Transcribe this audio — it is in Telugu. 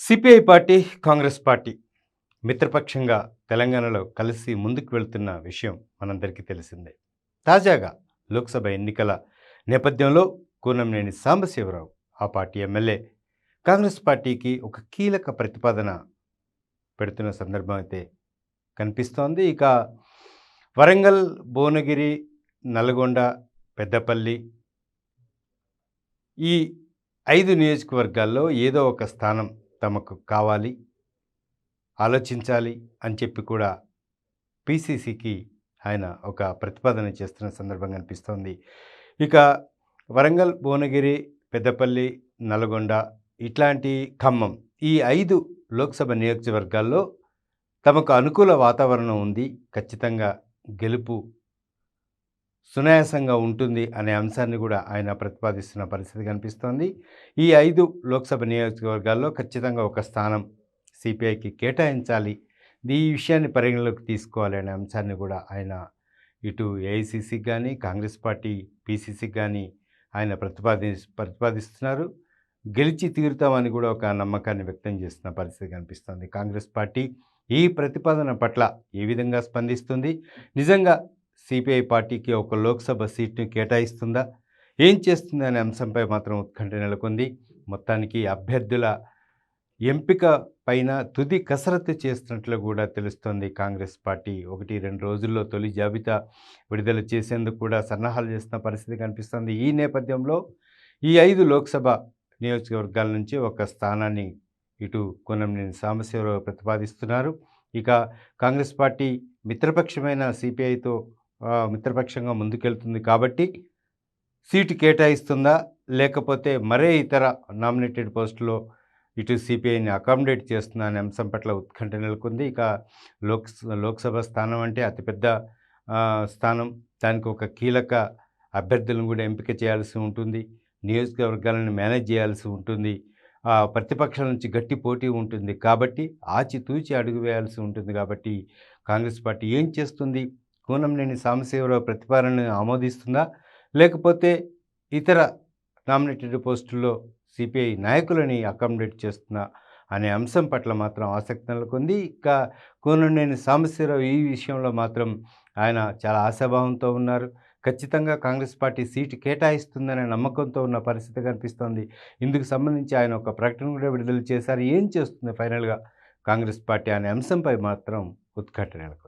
సిపిఐ పార్టీ కాంగ్రెస్ పార్టీ మిత్రపక్షంగా తెలంగాణలో కలిసి ముందుకు వెళ్తున్న విషయం మనందరికీ తెలిసిందే. తాజాగా లోక్సభ ఎన్నికల నేపథ్యంలో కూనంనేని సాంబశివరావు ఆ పార్టీ ఎమ్మెల్యే కాంగ్రెస్ పార్టీకి ఒక కీలక ప్రతిపాదన పెడుతున్న సందర్భం అయితే కనిపిస్తోంది. ఇక వరంగల్ భువనగిరి నల్గొండ పెద్దపల్లి ఈ ఐదు నియోజకవర్గాల్లో ఏదో ఒక స్థానం తమకు కావాలి ఆలోచించాలి అని చెప్పి కూడా పిసిసికి ఆయన ఒక ప్రతిపాదన చేస్తున్న సందర్భం కనిపిస్తోంది ఇక వరంగల్ భువనగిరి పెద్దపల్లి నల్గొండ ఇట్లాంటి ఖమ్మం ఈ ఐదు లోక్సభ నియోజకవర్గాల్లో తమకు అనుకూల వాతావరణం ఉంది. ఖచ్చితంగా గెలుపు సునాయాసంగా ఉంటుంది అనే అంశాన్ని కూడా ఆయన ప్రతిపాదిస్తున్న పరిస్థితి కనిపిస్తోంది. ఈ ఐదు లోక్సభ నియోజకవర్గాల్లో ఖచ్చితంగా ఒక స్థానం సిపిఐకి కేటాయించాలి. ఈ విషయాన్ని పరిగణలోకి తీసుకోవాలి అనే అంశాన్ని కూడా ఆయన ఇటు ఏఐసిసికి కానీ కాంగ్రెస్ పార్టీ పిసిసికి కానీ ఆయన ప్రతిపాది ప్రతిపాదిస్తున్నారు. గెలిచి తీరుతామని కూడా ఒక నమ్మకాన్ని వ్యక్తం చేస్తున్న పరిస్థితి కనిపిస్తుంది. కాంగ్రెస్ పార్టీ ఈ ప్రతిపాదన పట్ల ఏ విధంగా స్పందిస్తుంది? నిజంగా సిపిఐ పార్టీకి ఒక లోక్సభ సీట్ని కేటాయిస్తుందా? ఏం చేస్తుంది అనే అంశంపై మాత్రం ఉత్కంఠ నెలకొంది. మొత్తానికి అభ్యర్థుల ఎంపిక పైన తుది కసరత్తు చేస్తున్నట్లు కూడా తెలుస్తోంది కాంగ్రెస్ పార్టీ. ఒకటి రెండు రోజుల్లో తొలి జాబితా విడుదల చేసేందుకు కూడా సన్నాహాలు చేస్తున్న పరిస్థితి కనిపిస్తోంది. ఈ నేపథ్యంలో ఈ ఐదు లోక్సభ నియోజకవర్గాల నుంచి ఒక స్థానాన్ని ఇటు కొనంనేని సాంబశివరావు ప్రతిపాదిస్తున్నారు. ఇక కాంగ్రెస్ పార్టీ మిత్రపక్షమైన సిపిఐతో మిత్రపక్షంగా ముందుకెళ్తుంది కాబట్టి సీటు కేటాయిస్తుందా? లేకపోతే మరే ఇతర నామినేటెడ్ పోస్టులో ఇటు సిపిఐని అకామిడేట్ చేస్తుందా అనే అంశం పట్ల ఉత్కంఠ నెలకొంది. ఇక లోక్ లోక్సభ స్థానం అంటే అతిపెద్ద స్థానం. దానికి ఒక కీలక అభ్యర్థులను కూడా ఎంపిక చేయాల్సి ఉంటుంది. నియోజకవర్గాలను మేనేజ్ చేయాల్సి ఉంటుంది. ప్రతిపక్షాల నుంచి గట్టి పోటీ ఉంటుంది. కాబట్టి ఆచితూచి అడుగు వేయాల్సి ఉంటుంది. కాబట్టి కాంగ్రెస్ పార్టీ ఏం చేస్తుంది? కూనంనేని సాంబశివరావు ప్రతిపాదనను ఆమోదిస్తుందా? లేకపోతే ఇతర నామినేటెడ్ పోస్టుల్లో సిపిఐ నాయకులని అకామిడేట్ చేస్తుందా అనే అంశం పట్ల మాత్రం ఆసక్తి నెలకొంది. ఇక కూనంనేని సాంబశివరావు ఈ విషయంలో మాత్రం ఆయన చాలా ఆశాభావంతో ఉన్నారు. ఖచ్చితంగా కాంగ్రెస్ పార్టీ సీటు కేటాయిస్తుందనే నమ్మకంతో ఉన్న పరిస్థితి కనిపిస్తోంది. ఇందుకు సంబంధించి ఆయన ఒక ప్రకటన కూడా విడుదల చేశారు. ఏం చేస్తుంది ఫైనల్గా కాంగ్రెస్ పార్టీ అనే అంశంపై మాత్రం ఉత్కంఠ నెలకొంది.